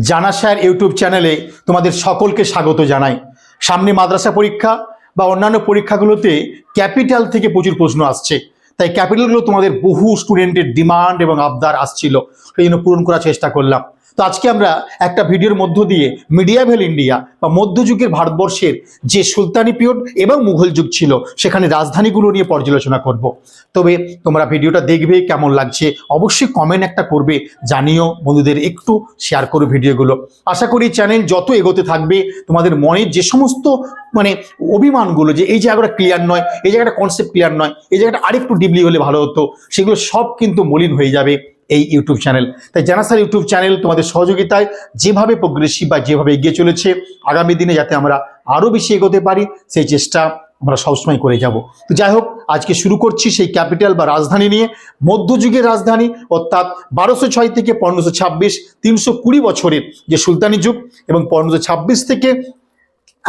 জানাশার YouTube চ্যানেলে তোমাদের সকলকে স্বাগত জানাই। সামনে মাদ্রাসা পরীক্ষা বা অন্যান্য পরীক্ষাগুলোতে ক্যাপিটাল থেকে প্রচুর প্রশ্ন আসছে। তাই ক্যাপিটালগুলো তোমাদের বহু স্টুডেন্টের ডিমান্ড এবং আবদার আসছিল। সেই জন্য পূরণ করার চেষ্টা করলাম। তো আজকে আমরা একটা ভিডিওর মধ্য দিয়ে মিডিয়াভেল ইন্ডিয়া বা মধ্যযুগের ভারতবর্ষের যে সুলতানি পিরিয়ড এবং মুঘল যুগ ছিল, সেখানে রাজধানীগুলো নিয়ে পর্যালোচনা করব। তবে তোমরা ভিডিওটা দেখবে, কেমন লাগছে অবশ্যই কমেন্ট একটা করবে, জানিও, বন্ধুদের একটু শেয়ার করো ভিডিওগুলো। আশা করি চ্যানেল যত এগোতে থাকবে, তোমাদের মনের যে সমস্ত মানে অভিমানগুলো যে এই জায়গাটা ক্লিয়ার নয়, এই জায়গাটা কনসেপ্ট ক্লিয়ার নয়, এই জায়গাটা আরেকটু ডিপলি হলে ভালো হতো, সেগুলো সব কিন্তু মলিন হয়ে যাবে। এই ইউটিউব চ্যানেল। তাই জানাসার ইউটিউব চ্যানেল তোমাদের সহযোগিতায় যেভাবে প্রোগ্রেসিভ বা যেভাবে এগিয়ে চলেছে, আগামী দিনে যাতে আমরা আরও বেশি এগোতে পারি, সেই চেষ্টা আমরা সবসময় করে যাব। তো যাই হোক, আজকে শুরু করছি সেই ক্যাপিটাল বা রাজধানী নিয়ে। মধ্যযুগের রাজধানী অর্থাৎ বারোশো ছয় থেকে পনেরোশো ছাব্বিশ, তিনশো কুড়ি বছরের যে সুলতানি যুগ এবং পনেরোশো ছাব্বিশ থেকে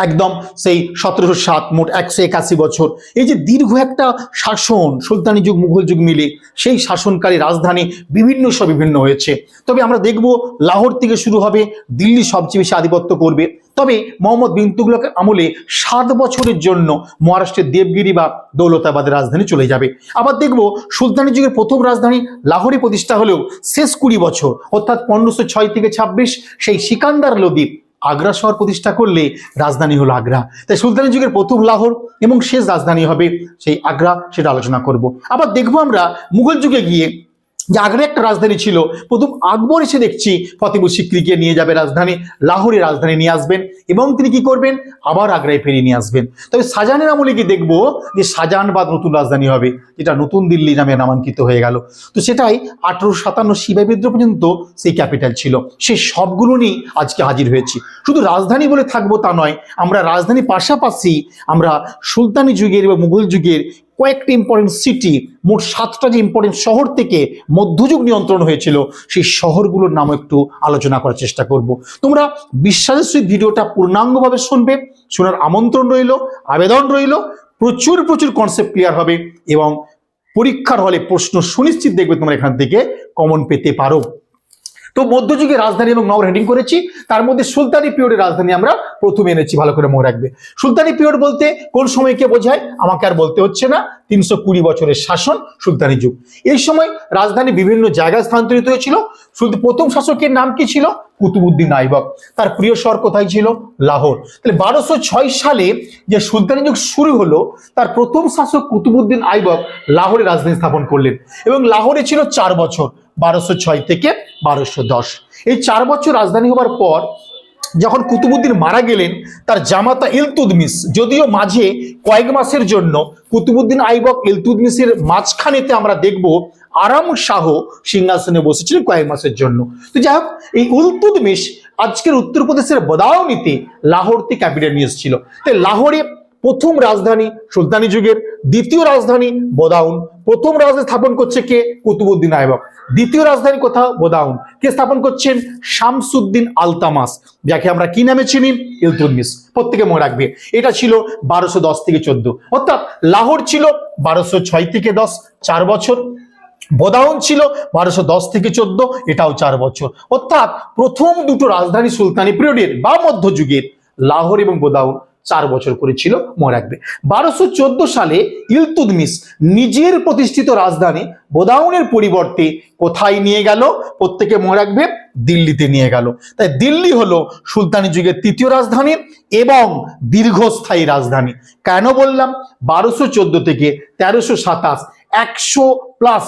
একদম সেই সতেরোশো সাত মোট একশো একাশি বছর। এই যে দীর্ঘ একটা শাসন, সুলতানি যুগ, মুঘল যুগ মিলে সেই শাসনকারী রাজধানী বিভিন্ন সব বিভিন্ন হয়েছে। তবে আমরা দেখব লাহোর থেকে শুরু হবে, দিল্লি সবচেয়ে বেশি আধিপত্য করবে। তবে মোহাম্মদ বিন তুগলকের আমলে সাত বছরের জন্য মহারাষ্ট্রের দেবগিরি বা দৌলতাবাদের রাজধানী চলে যাবে। আবার দেখব সুলতানি যুগের প্রথম রাজধানী লাহোরে প্রতিষ্ঠা হলেও শেষ কুড়ি বছর, অর্থাৎ পনেরোশো ছয় থেকে ছাব্বিশ, সেই সিকান্দার লোদি আগ্রা শহর প্রতিষ্ঠা করলে রাজধানী হলো আগ্রা। তাই সুলতানি যুগের প্রথম লাহোর এবং শেষ রাজধানী হবে সেই আগ্রা, সেটা আলোচনা করব। আবার দেখব আমরা মুঘল যুগে গিয়ে যে একটা রাজধানী ছিল, প্রথম আকবর এসে দেখছি ফতেপুর সিক্রিকে নিয়ে যাবে রাজধানী, লাহোরে রাজধানী নিয়ে আসবেন এবং তিনি কি করবেন? আবার আগ্রায় ফিরিয়ে নিয়ে আসবেন। তবে শাহজাহানের আমলে কি দেখব যে শাহজাহানবাদ নতুন রাজধানী হবে, যেটা নতুন দিল্লি নামে নামাঙ্কিত হয়ে গেল। তো সেটাই আঠারোশো সাতান্ন সিবাই বিদ্রোহ পর্যন্ত সেই ক্যাপিটাল ছিল। সেই সবগুলো নিয়ে আজকে হাজির হয়েছি। শুধু রাজধানী বলে থাকব তা নয়, আমরা রাজধানীর পাশাপাশি আমরা সুলতানি যুগের এবং মুঘল যুগের কয়েকটি ইম্পর্টেন্ট সিটি মোট সাতটা যে ইম্পর্টেন্ট শহর থেকে মধ্যযুগ নিয়ন্ত্রণ হয়েছিল, সেই শহরগুলোর নামও একটু আলোচনা করার চেষ্টা করব। তোমরা বিশ্বাসের সহিত ভিডিওটা পূর্ণাঙ্গভাবে শুনবে, শোনার আমন্ত্রণ রইল, আবেদন রইল, প্রচুর প্রচুর কনসেপ্ট ক্লিয়ার হবে এবং পরীক্ষার হলে প্রশ্ন সুনিশ্চিত দেখবে তোমরা এখান থেকে কমন পেতে পারো। তো মধ্যযুগে রাজধানী এবং নগর হেডিং করেছি। তার মধ্যে সুলতানি পিরিয়ডের রাজধানী আমরা প্রথমে এনেছি, ভালো করে মনে রাখবে। সুলতানি পিরিয়ড বলতে কোন সময়কে বোঝায়? আমাকে আর বলতে হচ্ছে না। তিনশো কুড়ি বছরের শাসন, সুলতানি যুগ। এই সময় রাজধানী বিভিন্ন জায়গায় স্থানান্তরিত হয়েছিল। প্রথম শাসকের নাম কি ছিল? কুতুবুদ্দিন আইবক তার প্রিয় শহর কোথায় ছিল? লাহোর। তাহলে বারোশো ছয় সালে যে সুলতানি যুগ শুরু হলো, তার প্রথম শাসক কুতুবুদ্দিন আইবক লাহোরে রাজধানী স্থাপন করলেন। এবং লাহোরে ছিল চার বছর। বারোশো ছয় থেকে বারোশো দশ। এই চার বছর রাজধানী হবার পর যখন কুতুবুদ্দিন মারা গেলেন, তার জামাতা ইলতুদমিস যদিও মাঝে কয়েক মাসের জন্য কুতুবুদ্দিন আইবক ইলতুদমিসের মাঝখানেতে আমরা দেখব আরাম শাহ সিংহাসনে বসেছিলেন কয়েক মাসের জন্য। তো যাই হোক, এই উলতুদমিস আজকের উত্তরপ্রদেশের বদাউনিতে লাহোরতে ক্যাপিটাল নিয়ে এসেছিল তাই লাহোরে প্রথম রাজধানী সুলতানি যুগের। দ্বিতীয় রাজধানী বোদাউন। প্রথম রাজধানী স্থাপন করছে কে? কুতুবুদ্দিন আইবক দ্বিতীয় রাজধানী কোথাও? বোদাউন। কে স্থাপন করছেন? শামসুদ্দিন আলতামাস, যাকে আমরা কি নামে চিনি? ইলতুদমিস প্রত্যেকে মনে রাখবে, এটা ছিল বারোশো দশ থেকে চোদ্দ। অর্থাৎ লাহোর ছিল বারোশো ছয় থেকে দশ, চার বছর। বোদাউন ছিল বারোশো দশ থেকে চোদ্দ, এটাও চার বছর। অর্থাৎ প্রথম দুটো রাজধানী সুলতানি পিরিয়ডের বা মধ্যযুগের লাহোর এবং বোদাউন। চার বছর করেছিল মনে রাখবে। বারোশো চোদ্দ সালে ইলতুদমিস নিজের প্রতিষ্ঠিত রাজধানী বোদাউনের পরিবর্তে কোথায় নিয়ে গেল? প্রত্যেকে মনে রাখবে দিল্লিতে নিয়ে গেল। তাই দিল্লি হলো সুলতানি যুগের তৃতীয় রাজধানী এবং দীর্ঘস্থায়ী রাজধানী। কেন বললাম? বারোশো চোদ্দ থেকে তেরোশো সাতাশ একশো প্লাস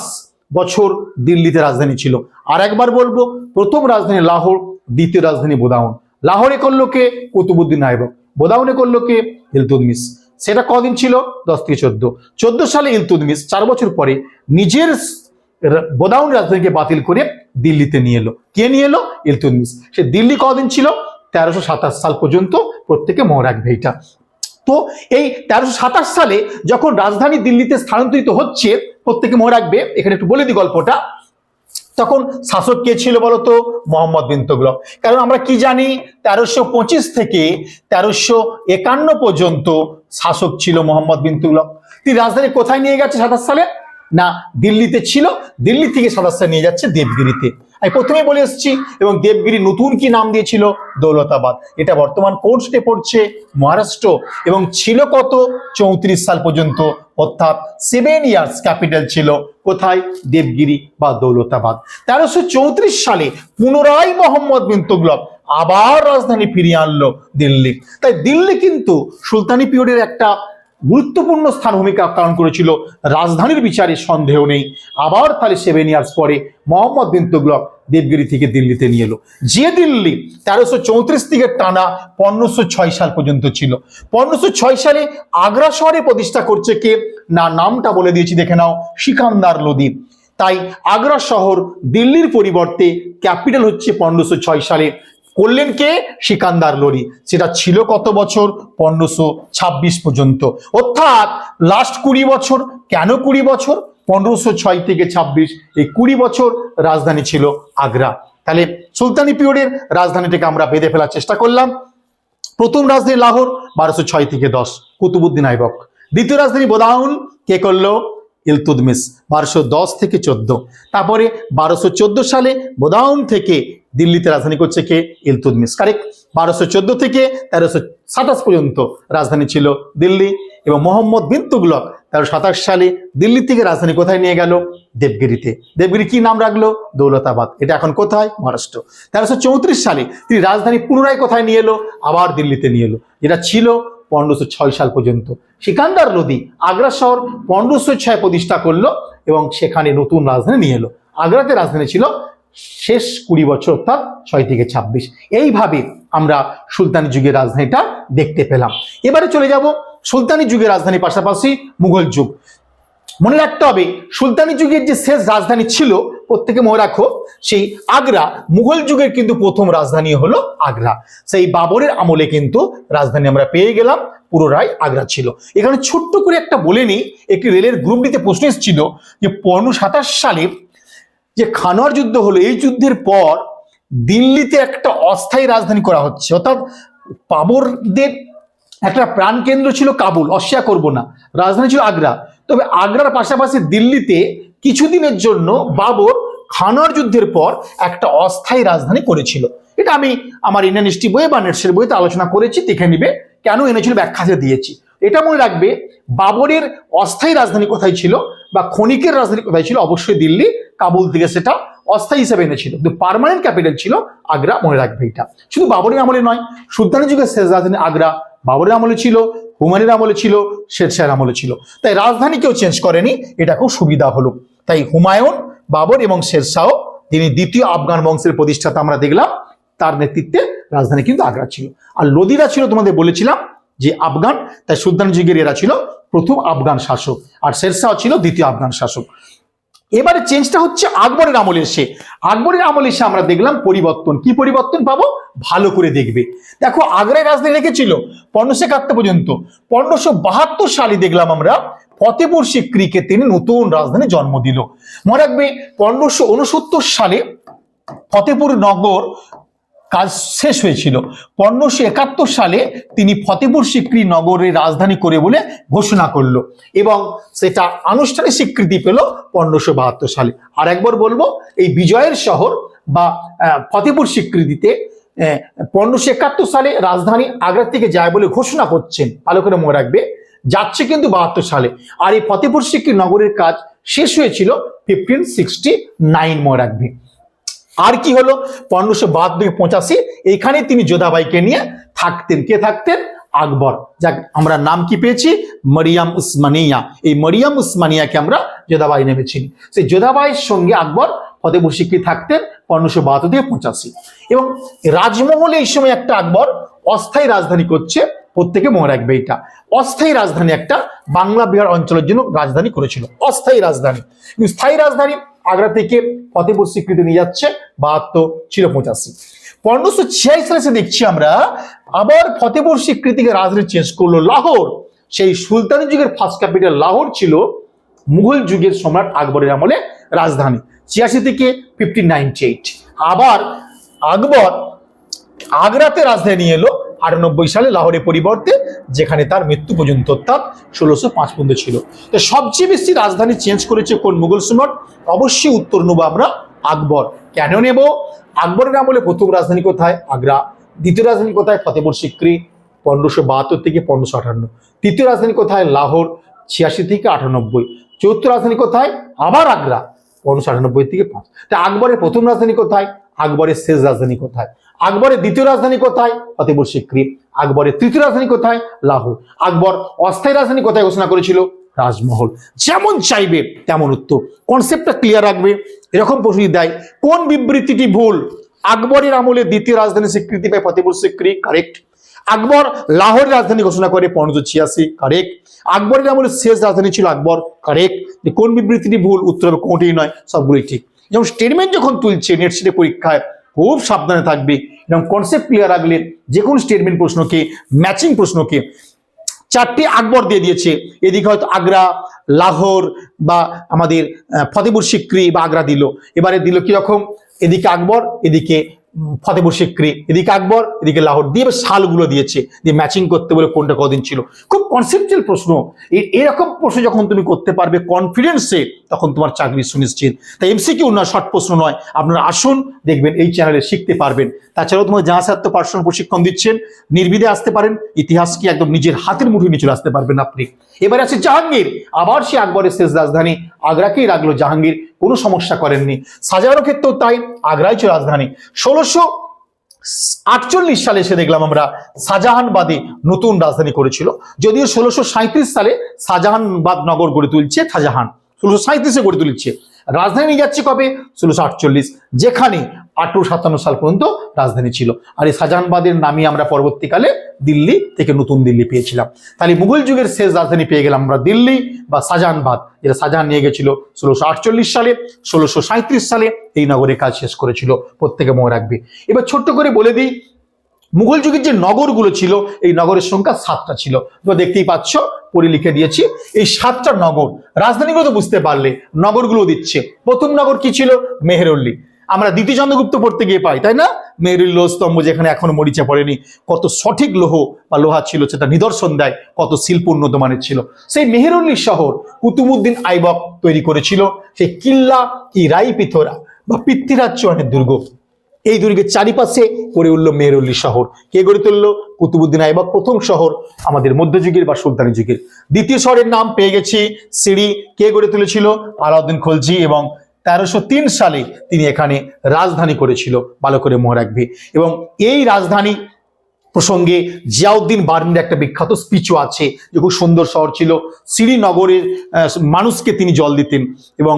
বছর দিল্লিতে রাজধানী ছিল। আর একবার বলব, প্রথম রাজধানী লাহোর, দ্বিতীয় রাজধানী বোদাউন। লাহোরে করল কে? কুতুবুদ্দিন আইবক বোদাউনে করল কে? ইলতুদমিস সেটা কদিন ছিল? দশ থেকে চোদ্দ। চোদ্দ সালে ইলতুদমিস চার বছর পরে নিজের বোদাউন রাজধানীকে বাতিল করে দিল্লিতে নিয়ে এলো। কে নিয়ে এলো? ইলতুদমিস সে দিল্লি কদিন ছিল? তেরোশো সাতাশ সাল পর্যন্ত প্রত্যেকে মনে রাখবে এটা তো এই তেরোশো সাতাশ সালে যখন রাজধানী দিল্লিতে স্থানান্তরিত হচ্ছে, প্রত্যেকে মনে রাখবে এখানে একটু বলে দিই গল্পটা। তখন শাসক কে ছিল বলতো? মোহাম্মদ বিন তুগলক। কারণ আমরা কি জানি, তেরোশো পঁচিশ থেকে তেরোশো একান্ন পর্যন্ত শাসক ছিল মোহাম্মদ বিন তুগলক। তিনি রাজধানী কোথায় নিয়ে গেছে সাতাশ সালে? না, দিল্লিতে ছিল। দিল্লি থেকে সাতাশ সালে নিয়ে যাচ্ছে দেবগিরিতে। আমি প্রথমেই বলে এসেছি, এবং দেবগিরি নতুন কি নাম দিয়েছিল? দৌলতাবাদ। এটা বর্তমান কোন স্টেটে পড়ছে? মহারাষ্ট্র। এবং ছিল কত? চৌত্রিশ সাল পর্যন্ত। অর্থাৎ সেভেন ইয়ার্স ক্যাপিটাল ছিল। কোথায়? দেবগিরি বা দৌলতাবাদ। তেরোশো চৌত্রিশ সালে পুনরায় মোহাম্মদ বিন তুগলক আবার রাজধানী ফিরিয়ে আনলো দিল্লি। তাই দিল্লি কিন্তু সুলতানি পিরিয়ডের একটা গুরুত্বপূর্ণ স্থান ভূমিকা পালন করেছিল। রাজধানীর বিচারে সন্দেহ নেই। আবার তাহলে সেভেন ইয়ার্স পরে মোহাম্মদ বিন তুগলক দেবগিরি থেকে দিল্লিতে নিয়ে এলো। যে দিল্লি তেরোশো চৌত্রিশ থেকে টানা পনেরোশো ছয় সাল পর্যন্ত ছিল। পনেরোশো ছয় সালে আগ্রা শহরে প্রতিষ্ঠা করছে কে? না, নামটা বলে দিয়েছি, দেখে নাও। সিকান্দার লোদি। তাই আগ্রা শহর দিল্লির পরিবর্তে ক্যাপিটাল হচ্ছে পনেরোশো ছয় সালে। করলেন কে? সিকান্দার লোরি সেটা ছিল কত বছর? পনেরোশো ছাব্বিশ পর্যন্ত। অর্থাৎ লাস্ট কুড়ি বছর, কেন কুড়ি বছর? পনেরোশো ছয় থেকে ছাব্বিশ, এই কুড়ি বছর রাজধানী ছিল আগ্রা। তাহলে সুলতানি পিরিয়ডের রাজধানীটাকে আমরা বেঁধে ফেলার চেষ্টা করলাম। প্রথম রাজধানী লাহোর, বারোশো ছয় থেকে দশ, কুতুবুদ্দিন আইবক। দ্বিতীয় রাজধানী বোদাউন, কে করল? ইলতুদমিস, বারোশো দশ থেকে চোদ্দ। তারপরে বারোশো চোদ্দ সালে বোদাউন থেকে দিল্লিতে রাজধানী করছে কে? ইলতুদমিস কারেক্ট বারোশো চোদ্দ থেকে তেরোশো সাতাশ পর্যন্ত রাজধানী ছিল দিল্লি এবং মোহাম্মদ বিন তুগলক তেরোশো সাতাশ সালে দিল্লি থেকে রাজধানী কোথায় নিয়ে গেল? দেবগিরিতে। দেবগিরি কি নাম রাখল? দৌলতাবাদ। এটা এখন কোথায়? মহারাষ্ট্র। তেরোশো চৌত্রিশ সালে তিনি রাজধানী পুনরায় কোথায় নিয়ে এলো? আবার দিল্লিতে নিয়ে এলো। যেটা ছিল পনেরোশো ছয় সাল পর্যন্ত। সিকান্দার লোদি আগ্রা শহর পনেরোশো ছয় প্রতিষ্ঠা করল এবং সেখানে নতুন রাজধানী নিয়ে এলো। আগ্রাতে রাজধানী ছিল শেষ কুড়ি বছর, অর্থাৎ ছয় থেকে ছাব্বিশ। এইভাবে আমরা সুলতানি যুগের রাজধানীটা দেখতে পেলাম। এবারে চলে যাব সুলতানি যুগের রাজধানী পাশাপাশি মুঘল যুগ। মনে রাখতে হবে, সুলতানি যুগের যে শেষ রাজধানী ছিল, প্রত্যেকে মনে রাখো, সেই আগ্রা, মুঘল যুগের কিন্তু প্রথম রাজধানী হলো আগ্রা। সেই বাবরের আমলে কিন্তু রাজধানী আমরা পেয়ে গেলাম পুরোটাই আগ্রা ছিল। এখানে ছোট্ট করে একটা বলে নিই, একটি রেলের গ্রুপ ডিতে প্রশ্ন এসেছিল যে পনেরো সাতাশ সালে যে খানোয়ার যুদ্ধ হলো, এই যুদ্ধের পর দিল্লিতে একটা অস্থায়ী রাজধানী করা হচ্ছে। অর্থাৎ বাবরদের একটা প্রাণকেন্দ্র ছিল কাবুল, অস্বীকার করব না। রাজধানী ছিল আগ্রা। তবে আগ্রার পাশাপাশি দিল্লিতে কিছুদিনের জন্য বাবর খানোয়ার যুদ্ধের পর একটা অস্থায়ী রাজধানী করেছিল। এটা আমি আমার ইন্ডিয়ান হিস্ট্রি বইয়ে বা নেটসের বইতে আলোচনা করেছি, দেখে নিবে কেন এনেছিল ব্যাখ্যাতে দিয়েছি। এটা মনে রাখবে, বাবরের অস্থায়ী রাজধানী কোথায় ছিল বা ক্ষণিকের রাজধানী কোথায় ছিল? অবশ্যই দিল্লি, কাবুল থেকে সেটা অস্থায়ী হিসেবে এনেছিল। কিন্তু পারমানেন্ট ক্যাপিটাল ছিল আগ্রা, মনে রাখবে এটা। শুধু বাবরের আমলে নয়, সুলতানি যুগের শেষ রাজধানী আগ্রা বাবরের আমলে ছিল, হুমায়ুনের আমলে ছিল, শেরশাহের আমলে ছিল। তাই রাজধানী কেউ চেঞ্জ করেনি, এটা খুব সুবিধা হলো। তাই হুমায়ুন, বাবর এবং শেরশাহ, যিনি দ্বিতীয় আফগান বংশের প্রতিষ্ঠাতা আমরা দেখলাম, তার নেতৃত্বে রাজধানী কিন্তু আগ্রা ছিল। আর লোদিরা ছিল তোমাদের বলেছিলাম যে আফগান, তাই সুলতান যুগের এরা ছিল প্রথম আফগান শাসক আর শেরশাহ ছিল দ্বিতীয় আফগান শাসক। এবারে চেঞ্জটা হচ্ছে আকবরের আমলে এসে। আকবরের আমলে এসে আমরা দেখলাম পরিবর্তন। কি পরিবর্তন পাবো? ভালো করে দেখবে। দেখো, আগ্রায় রাজধানী রেখেছিল পনেরোশো একাত্তর পর্যন্ত। পনেরোশো বাহাত্তর সালে দেখলাম আমরা ফতেপুর সিক্রিকে তিনি নতুন রাজধানী জন্ম দিল। মনে রাখবে, পনেরোশো উনসত্তর সালে ফতেপুর নগর কাজ শেষ হয়েছিল। পনেরোশো একাত্তর সালে তিনি ফতেপুর সিক্রি নগরের রাজধানী করে বলে ঘোষণা করল এবং সেটা আনুষ্ঠানিক স্বীকৃতি পেল পনেরোশো বাহাত্তর সালে। আর একবার বলব, এই বিজয়ের শহর বা ফতেপুর স্বীকৃতিতে পনেরোশো একাত্তর সালে রাজধানী আগ্রা থেকে যায় বলে ঘোষণা করছেন। ভালো করে মনে রাখবে, যাচ্ছে কিন্তু বাহাত্তর সালে। আর এই ফতেপুর সিক্রি নগরের কাজ শেষ হয়েছিল ফিফটিন সিক্সটি নাইন মনে রাখবে। আর কি হলো? পনেরোশো বাহাত্তর পঁচাশি। এইখানে তিনি যোধাবাইকে নিয়ে থাকতেন। কে থাকতেন? আকবর। যাক, আমরা নাম কি পেয়েছি? মরিয়াম উসমানিয়া। এই মরিয়াম উসমানিয়াকে আমরা যোধাবাই নেমে চিনি সেই যোধাবাইয়ের সঙ্গে আকবর ফতেপুর সিক্রি থাকতেন? পনেরোশো বাহাত্তর থেকে পঁচাশি। এবং রাজমহলে এই সময় একটা আকবর অস্থায়ী রাজধানী করছে প্রত্যেকে মনে রাখবে এটা। অস্থায়ী রাজধানী একটা বাংলা বিহার অঞ্চলের জন্য রাজধানী করেছিল। অস্থায়ী রাজধানী। স্থায়ী রাজধানী আগ্রা থেকে ফতেপুর স্বীকৃতি নিয়ে যাচ্ছে বাহাত্তর, ছিল পঁচাশি। পনেরোশো ছিয়াশি সালে এসে দেখছি আমরা, আবার ফতেপুর স্বীকৃতিকে রাজধানী চেঞ্জ করল লাহোর। সেই সুলতানি যুগের ফার্স্ট ক্যাপিটাল লাহোর ছিল মুঘল যুগের সম্রাট আকবরের আমলে রাজধানী, ছিয়াশি থেকে ফিফটি নাইনটি এইট আবার আকবর আগ্রাতে রাজধানী এলো আটানব্বই সালে লাহোরের পরিবর্তে, যেখানে তার মৃত্যু পর্যন্ত অর্থাৎ ষোলোশো পাঁচ পর্যন্ত ছিল। তো সবচেয়ে বেশি রাজধানী চেঞ্জ করেছে কোন মুঘল সম্রাট? অবশ্যই উত্তর নেব আমরা আকবর। কেন নেব? আকবরের আমলে প্রথম রাজধানী কোথায়? আগ্রা। দ্বিতীয় রাজধানী কোথায়? ফতেপুর সিক্রি। পনেরোশো বাহাত্তর থেকে পনেরোশো আটান্ন তৃতীয় রাজধানী কোথায়? লাহোর, ছিয়াশি থেকে আটানব্বই। চতুর্থ রাজধানী কোথায়? আবার আগ্রা। পনেরোশো আটানব্বই থেকে পাঁচ। তা আকবরের প্রথম রাজধানী কোথায়? আকবরের শেষ রাজধানী কোথায়? আকবরের দ্বিতীয় রাজধানী কোথায়? ফতেপুর সিক্রি। আকবরের তৃতীয় রাজধানী কোথায়? লাহোর। আকবর অস্থায়ী রাজধানী কোথায় ঘোষণা করেছিল? রাজমহল। যেমন চাইবে, তেমন উত্তর। কনসেপ্টটা ক্লিয়ার রাখবে। এরকম প্রশ্ন দেয়, কোন বিবৃতিটি ভুল? আকবরের আমলে দ্বিতীয় রাজধানী স্বীকৃতি পায় ফতেপুর সিক্রি কারেক্ট আকবর লাহোরের রাজধানী ঘোষণা করে পনেরোশো ছিয়াশি কারেক্ট আকবরের আমলে শেষ রাজধানী ছিল আকবর কারেক্ট কোন বিবৃতিটি ভুল, উত্তর হবে কোনটি নয়, সবগুলোই ঠিক। যেমন স্টেটমেন্ট যখন তুলছে নেট সিটে পরীক্ষায়, খুব সাবধানে থাকবে। এবং কনসেপ্ট ক্লিয়ার রাখলে যে কোনো স্টেটমেন্ট প্রশ্নকে ম্যাচিং প্রশ্নকে চারটি আকবর দিয়ে দিয়েছে। এদিকে হয়তো আগ্রা, লাহোর বা আমাদের ফতেপুর সিক্রি বা আগ্রা দিল। এবারে দিল কীরকম? এদিকে আকবর, এদিকে ফতেপুর সিক্রি, এদিকে আকবর, এদিকে লাহোর, দিয়ে এবার সালগুলো দিয়েছে, দিয়ে ম্যাচিং করতে বলে কোনটা কদিন ছিল। খুব কনসেপচুয়াল প্রশ্ন। এরকম প্রশ্ন যখন তুমি করতে পারবে কনফিডেন্সে তখন তোমার চাকরি সুনিশ্চিত। তাই এমসিকিউ নয় শর্ট প্রশ্ন নয়। আপনারা আসুন, দেখবেন এই চ্যানেলে শিখতে পারবেন। তাছাড়াও তোমার যাহা সাত্য পার্সোনাল প্রশিক্ষণ দিচ্ছেন। নির্বিধে আসতে পারেন। ইতিহাসকে একদম নিজের হাতের মুঠোয় নিয়ে চলে আসতে পারবেন আপনি। এবারে আছে জাহাঙ্গীর। আবার সে আকবরের শেষ রাজধানী আগ্রাকেই রাখল জাহাঙ্গীর। কোনো সমস্যা করেননি। সাজানোর ক্ষেত্রেও তাই আগ্রাই ছিল রাজধানী। ষোলোশো আটচল্লিশ সালে এসে দেখলাম আমরা শাহজাহানবাদে নতুন রাজধানী করেছিল। যদিও ষোলোশো সালে শাহজাহানবাদ নগর গড়ে তুলছে শাহজাহান। ষোলোশো সাঁত্রিশে গড়ে তুলছে। রাজধানী নিয়ে যাচ্ছে কবে? ষোলোশো আটচল্লিশ, যেখানে আঠারোশো সাতান্ন সাল পর্যন্ত রাজধানী ছিল। আর এই শাহজাহানবাদের নামই আমরা পরবর্তীকালে দিল্লি থেকে নতুন দিল্লি পেয়েছিলাম। তাহলে মুঘল যুগের শেষ রাজধানী পেয়ে গেলাম আমরা দিল্লি বা শাহজাহানবাদ, যেটা শাহজাহান নিয়ে গেছিল ষোলোশো আটচল্লিশ সালে, ষোলোশো সাঁত্রিশ সালে এই নগরে কাজ শেষ করেছিল, প্রত্যেকে মনে রাখবে। এবার ছোট্ট করে বলে দিই, মুঘল যুগের যে নগরগুলো ছিল, এই নগরের সংখ্যা সাতটা ছিল। তোমরা দেখতেই পাচ্ছ, পড়ে লিখে দিয়েছি, এই সাতটা নগর, রাজধানীগুলো তো বুঝতে পারলে, নগরগুলো দিচ্ছে। প্রথম নগর কি ছিল? মেহেরল্লি আমরা দ্বিতীয় চন্দ্রগুপ্ত পড়তে গিয়ে পাই, তাই না? মেহেরুল লোহ স্তম্ভ যেখানে এখনও মরিচা পড়েনি, কত সঠিক লোহ বা লোহা ছিল সেটা নিদর্শন দেয়, কত শিল্প উন্নত মানের ছিল। সেই মেহেরুল্লি শহর কুতুবুদ্দিন আইবক তৈরি করেছিল, সেই কিল্লা কি রাই পিথোরা বা পৃথ্বীরাজ চৌহানের দুর্গ। এই দুর্গের চারিপাশে গড়ে উঠল মেহরুল্লি শহর। কে গড়ে তুলল? কুতুবুদ্দিন আইবক প্রথম শহর আমাদের মধ্যযুগের বা সুলতানি যুগের। দ্বিতীয় শহরের নাম পেয়ে গেছি, সিঁড়ি কে গড়ে তুলেছিল? আলাউদ্দিন খলজি এবং তেরোশো সালে তিনি এখানে রাজধানী করেছিল ভালো করে মনে রাখবে এবং এই রাজধানী প্রসঙ্গে জিয়াউদ্দিন বার্মির একটা বিখ্যাত স্পিচও আছে, যে খুব সুন্দর শহর ছিল। শ্রীনগরের মানুষকে তিনি জল দিতেন এবং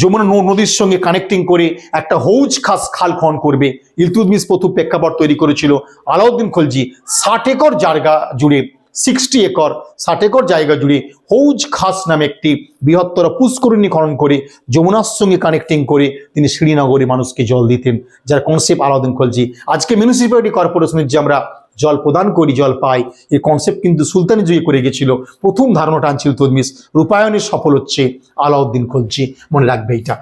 যমুনা নদীর সঙ্গে কানেক্টিং করে একটা হৌজ খাস খাল খন করবে। ইলতুদমিস প্রথম প্রেক্ষাপট তৈরি করেছিল আলাউদ্দিন খলজি। ষাট একর জায়গা জুড়ে সিক্সটি একর, ষাট একর জায়গা জুড়ে হৌজ খাস নামে একটি বৃহত্তর পুষ্করিণী খনন করে, যমুনার সঙ্গে কানেক্টিং করে তিনি শ্রীনগরে মানুষকে জল দিতেন, যার কনসেপ্ট আলাউদ্দিন খলজি। আজকে মিউনিসিপ্যালিটি কর্পোরেশনের যে আমরা জল প্রদান করি, জল পাই এই কনসেপ্ট কিন্তু সুলতানি যুগে করে গেছিল। প্রথম ধারণাটা আনছিল তদমিস রূপায়ণে সফল হচ্ছে আলাউদ্দিন খলজি। মনে রাখবে এটা।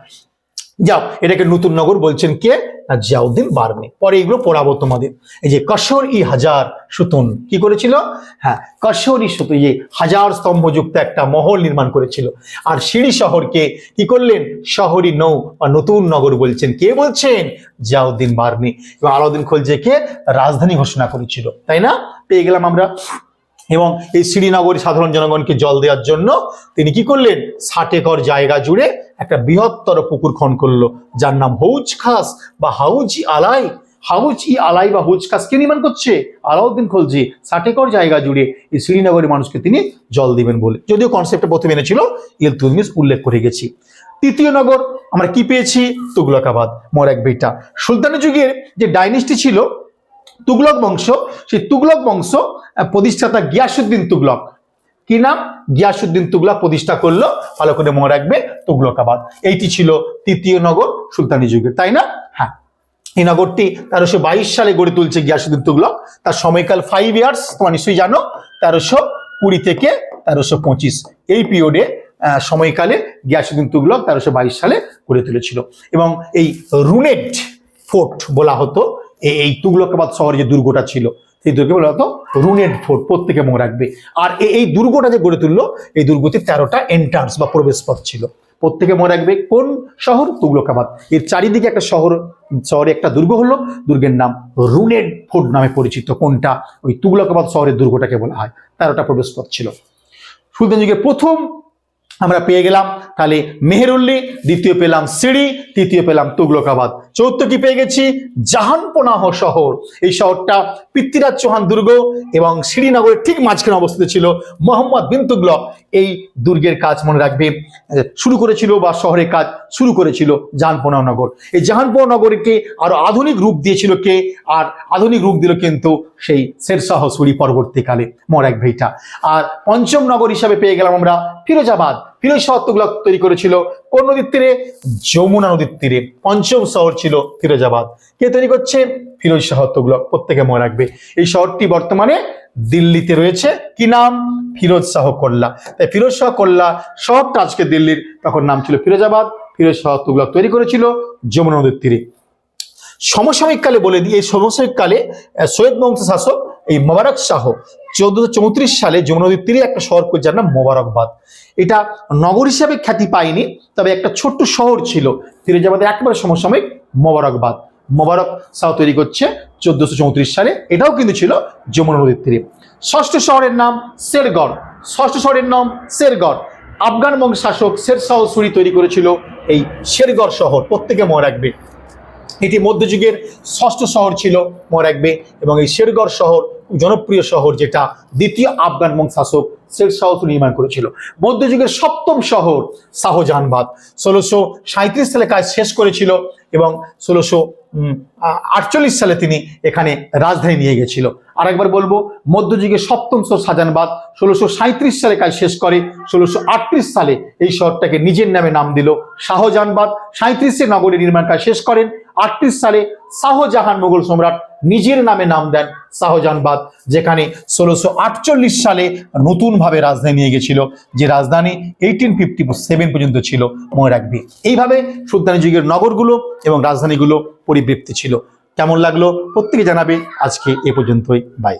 যাও, এটাকে নতুন নগর বলছেন কে? জিয়াউদ্দিন বার্মে। পরে এগুলো পড়াবো তোমাদের। এই যে কশোর ই হাজার সুতন কি করেছিল? হ্যাঁ কশোর ই সুতন, এই হাজার স্তম্ভযুক্ত একটা মহল নির্মাণ করেছিল। আর সিঁড়ি শহরকে কি করলেন? শহরই নৌ বা নতুন নগর বলছেন। কে বলছেন? জিয়াউদ্দিন বার্মে। এবং আলাউদ্দিন খলজিকে রাজধানী ঘোষণা করেছিল। তাই না? পেয়ে গেলাম আমরা। এবং এই শ্রীনগরে সাধারণ জনগণকে জল দেওয়ার জন্য তিনি কি করলেন? ষাট একর জায়গা জুড়ে একটা বৃহত্তর পুকুর খন করল, যার নাম হৌজ খাস বা হাউজ ই আলাই। হাউজ ই আলাই বা হৌজ খাস কে নির্মাণ করছে? আলাউদ্দিন খলজি। ষাট একর জায়গা জুড়ে এই শ্রীনগরের মানুষকে তিনি জল দিবেন বলে। যদিও কনসেপ্টটা প্রথমে এনেছিল ইলতুতমিশ উল্লেখ করে গেছি। তৃতীয় নগর, আমরা কি পেয়েছি? তুগলকাবাদ মরাক বেটা সুলতানি যুগের যে ডাইনেস্টি ছিল, তুগলক বংশ, সেই তুগলক বংশ প্রতিষ্ঠাতা গিয়াসুদ্দিন তুগলক। কি নাম? গিয়াসুদ্দিন তুগলক প্রতিষ্ঠা করল। ভালো করে মনে রাখবে, তুগলকাবাদ। এইটি ছিল তৃতীয় নগর সুলতানি যুগের, তাই না? হ্যাঁ। এই নগরটি তেরোশো বাইশ সালে গড়ে তুলছে গিয়াসুদ্দিন তুগলক। তার সময়কাল ফাইভ ইয়ার্স তোমার নিশ্চয়ই জানো, তেরোশো কুড়ি থেকে তেরোশো পঁচিশ। এই পিরিয়ডে সময়কালে গিয়াসুদ্দিন তুগলক তেরোশো বাইশ সালে গড়ে তুলেছিল। এবং এই রুনেট ফোর্ট বলা হতো এই তুগলকাবাদ শহরে যে দুর্গটা ছিল সেই দুর্গকে বলা হতো রুনেট ফোর্ট প্রত্যেকে মনে রাখবে। আর এই দুর্গটা যে গড়ে তুললো, এই দুর্গতে তেরোটা এন্ট্রান্স বা প্রবেশ পথ ছিল। প্রত্যেকে মনে রাখবে কোন শহর? তুগলকাবাদ। এর চারিদিকে একটা শহর, শহরে একটা দুর্গ হলো। দুর্গের নাম রুনেড ফোর্ট নামে পরিচিত। কোনটা? ওই তুগলকাবাদ শহরের দুর্গটাকে বলা হয়। তেরোটা প্রবেশপথ ছিল। সুলতান যুগের প্রথম আমরা পেয়ে গেলাম তাহলে মেহেরুল্লি, দ্বিতীয় পেলাম সিঁড়ি তৃতীয় পেলাম তুগলকাবাদ। চৌথ কি পেয়ে গেছি? জাহানপনাহ শহর। এই শহরটা পৃথ্বীরাজ চৌহান দুর্গ এবং শ্রীনগরের ঠিক মাঝখানে অবস্থিত ছিল মোহাম্মদ বিন তুগলক। এই দুর্গের কাজ মনে রাখবে শুরু করেছিল বা শহরের কাজ শুরু করেছিল জাহানপনাহ নগর। এই জাহানপনাহ নগরকে আরও আধুনিক রূপ দিয়েছিল কে? আর আধুনিক রূপ দিল কিন্তু সেই শেরশাহ সুরি পরবর্তীকালে মনে রাখবে এটা আর পঞ্চম নগর হিসাবে পেয়ে গেলাম আমরা ফিরোজাবাদ। ফিরোজ শহর তুগলক তৈরি করেছিল। কোন নদীর তীরে? যমুনা নদীর তীরে। পঞ্চম শহর ছিল ফিরোজাবাদ। কে তৈরি করছে? ফিরোজ শহর তুগলক প্রত্যেকে মনে রাখবে। এই শহরটি বর্তমানে দিল্লিতে রয়েছে। কি নাম? ফিরোজ শাহ কল্লা। তাই ফিরোজ শাহ কল্লা শহরটা আজকে দিল্লির তখন নাম ছিল ফিরোজাবাদ। ফিরোজ শাহ তুগলক তৈরি করেছিল যমুনা নদীর তীরে। সমসাময়িক কালে বলে দিই এই সমসাময়িক কালে আহ, সৈয়দ বংশ শাসক এই মোবারক শাহ চৌদ্দশো চৌত্রিশ সালে যমুনা নদীর তীরে একটা শহর করে যার নাম মোবারকবাদ। এটা নগর হিসাবে খ্যাতি পায়নি, তবে একটা ছোট্ট শহর ছিল ফিরোজাবাদের একেবারে সমসাময়িক মোবারকবাদ। মোবারক শাহ তৈরি করছে চোদ্দশো চৌত্রিশ সালে, এটাও কিন্তু ছিল যমুনা নদীর তীরে। ষষ্ঠ শহরের নাম শেরগড়। ষষ্ঠ শহরের নাম শেরগড়। আফগান বংশ শাসক শেরশাহ সুরি তৈরি করেছিল এই শেরগড় শহর, প্রত্যেকে মনে রাখবে। এটি মধ্যযুগের ষষ্ঠ শহর ছিল মনে রাখবে এবং এই শেরগড় শহর জনপ্রিয় শহর যেটা দ্বিতীয় আফগান বংশ শাসক শের শাহ নির্মাণ করেছিল। মধ্যযুগের সপ্তম শহর শাহজাহানবাদ। ষোলোশো সাঁত্রিশ সালে কাজ শেষ করেছিল এবং ষোলোশো আটচল্লিশ সালে তিনি এখানে রাজধানী নিয়ে গেছিল। আর একবার বলব, মধ্যযুগের সপ্তম শহর শাহজাহানবাদ ষোলোশো সাঁত্রিশ সালে কাজ শেষ করে, ষোলোশো আটত্রিশ সালে এই শহরটাকে নিজের নামে নাম দিল শাহজাহানবাদ। সাঁত্রিশে নগরী নির্মাণ কাজ শেষ করেন আটত্রিশ সালে শাহজাহান মোগল সম্রাট নিজের নামে নাম দেন শাহজাহানবাদ, যেখানে ষোলোশো আটচল্লিশ সালে নতুনভাবে রাজধানী নিয়ে গেছিল, যে রাজধানী এইটিন ফিফটি সেভেন পর্যন্ত ছিল, মনে রাখবে। এইভাবে সুলতানি যুগের নগরগুলো এবং রাজধানীগুলো পরিবৃপ্তি ছিল। কেমন লাগল? প্রত্যেকে জানাবে। আজকে এ পর্যন্তই। বাই